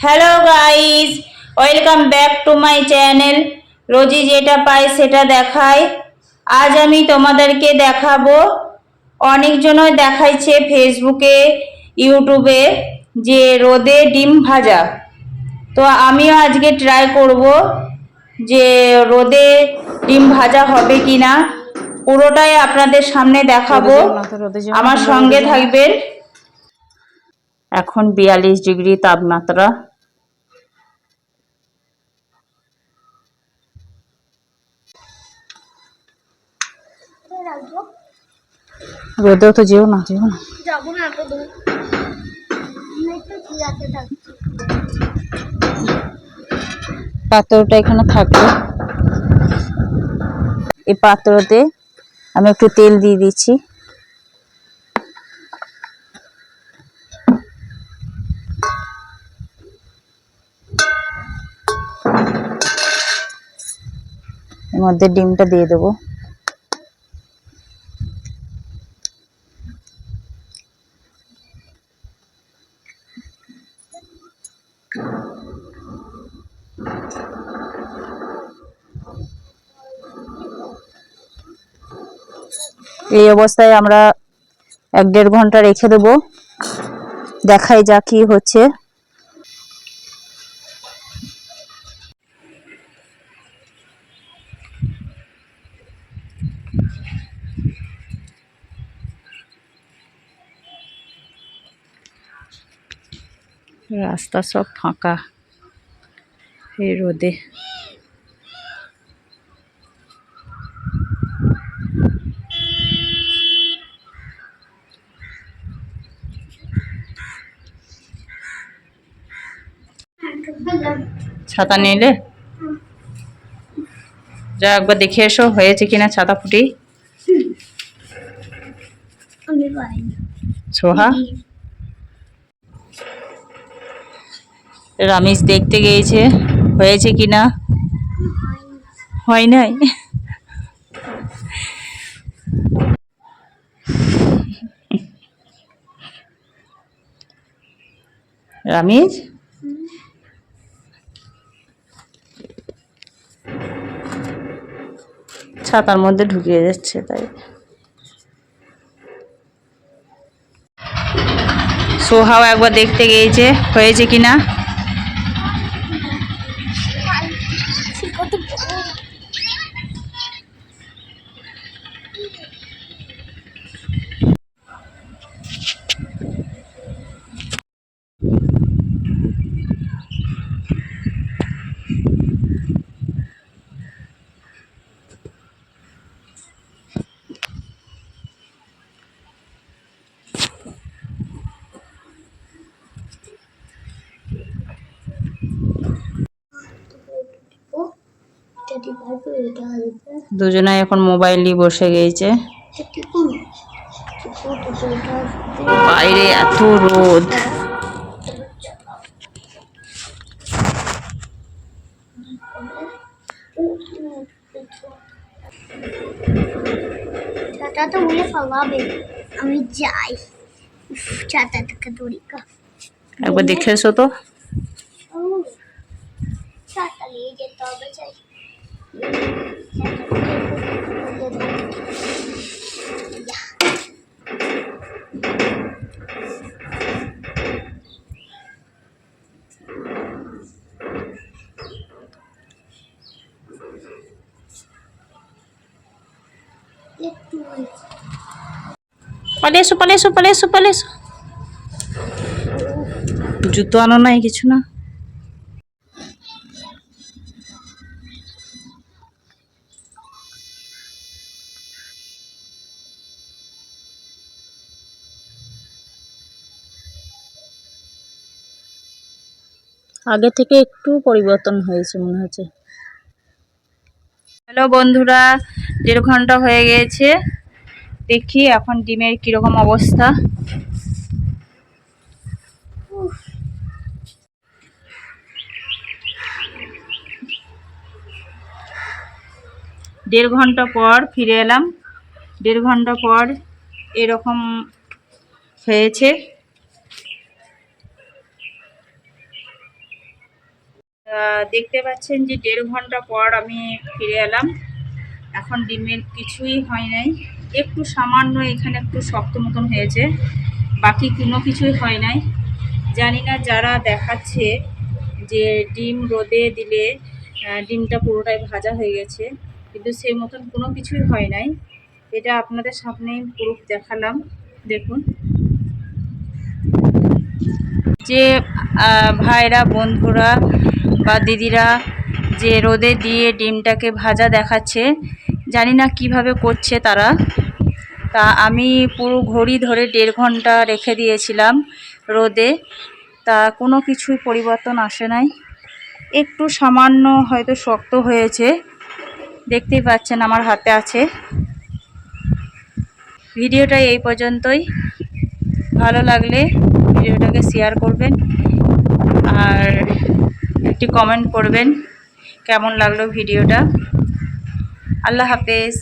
Hello guys welcome back to my channel রোজি যেটা পাই সেটা দেখায় আজ আমি তোমাদেরকে দেখাবো। অনেকজনই দেখাইছে ফেসবুকে ইউটিউবে যে রোদে ডিম ভাজা। তো আমিও আজকে ট্রাই করব যে রোদে ডিম ভাজা হবে কি না পুরোটাই আপনাদের সামনে দেখাবো। আমার সঙ্গে থাকবেন। এখন বিয়াল্লিশ ডিগ্রি তাপমাত্রা। রোদেও তো যেও না যেও না। যাব পাত্রটা এখানে থাকবে এই পাত্রতে আমি একটু তেল দিয়ে দিচ্ছি। এর মধ্যে ডিমটা দিয়ে দেবো। এই অবস্থায় আমরা এক দেড় ঘণ্টা রেখে দেব। দেখাই যা কি হচ্ছে। রাস্তা সব ফাঁকা এই রোদে। ছাতা নিলে? যা একবার দেখে এসো হয়েছে কিনা ছাতা ফুটি? সোহা? রামিস দেখতে গিয়েছে হয়েছে কিনা? হয় নাই। রামিজ? ছাতার মধ্যে ঢুকিয়ে যাচ্ছে তাই। সোহাও একবার দেখতে গিয়েছে হয়েছে কিনা দুজনে এখন মোবাইল নিয়ে বসে গিয়েছে বাইরে এত রোদ। চাটা তো উড়ে ফলাবে আমি যাই। উফ, চাটাটাকে দড়ি কা একবার দেখে এসো তো। চাটা নিয়ে যেতে হবে চাই একটু পালে এসো পালে এসো পালে এসো পালে এসো। জুতো আনো নাই কিছু না? আগে থেকে একটু পরিবর্তন হয়েছে মনে হচ্ছে। হ্যালো বন্ধুরা, দেড় ঘণ্টা হয়ে গিয়েছে দেখি এখন ডিমের কীরকম অবস্থা। দেড় ঘণ্টা পর ফিরে এলাম। দেড় ঘণ্টা পর এরকম হয়েছে। দেখতে পাচ্ছেন যে দেড় ঘণ্টা পর আমি ফিরে এলাম। এখন ডিমের কিছুই হয় নাই। একটু সামান্য এখানে একটু শক্ত মতন হয়েছে। বাকি কোনো কিছুই হয় নাই। জানি না যারা দেখাচ্ছে যে ডিম রোদে দিলে ডিমটা পুরোটাই ভাজা হয়ে গেছে। কিন্তু সেই মতন কোনো কিছুই হয় নাই। এটা আপনাদের সামনেই প্রুফ দেখালাম। দেখুন। যে ভাইরা, বন্ধুরা বা দিদিরা যে রোদে দিয়ে ডিমটাকে ভাজা দেখাচ্ছে, জানি না কীভাবে করছে তারা। তা আমি পুরো ঘড়ি ধরে দেড় ঘণ্টা রেখে দিয়েছিলাম রোদে। তা কোনো কিছুই পরিবর্তন আসে নাই। একটু সামান্য হয়তো শক্ত হয়েছে, দেখতেই পাচ্ছেন আমার হাতে আছে। ভিডিওটা এই পর্যন্তই। ভালো লাগলে ভিডিওটাকে শেয়ার করবেন। আর একটি কমেন্ট করবেন। কেমন লাগল ভিডিওটা? আল্লাহ হাফেজ।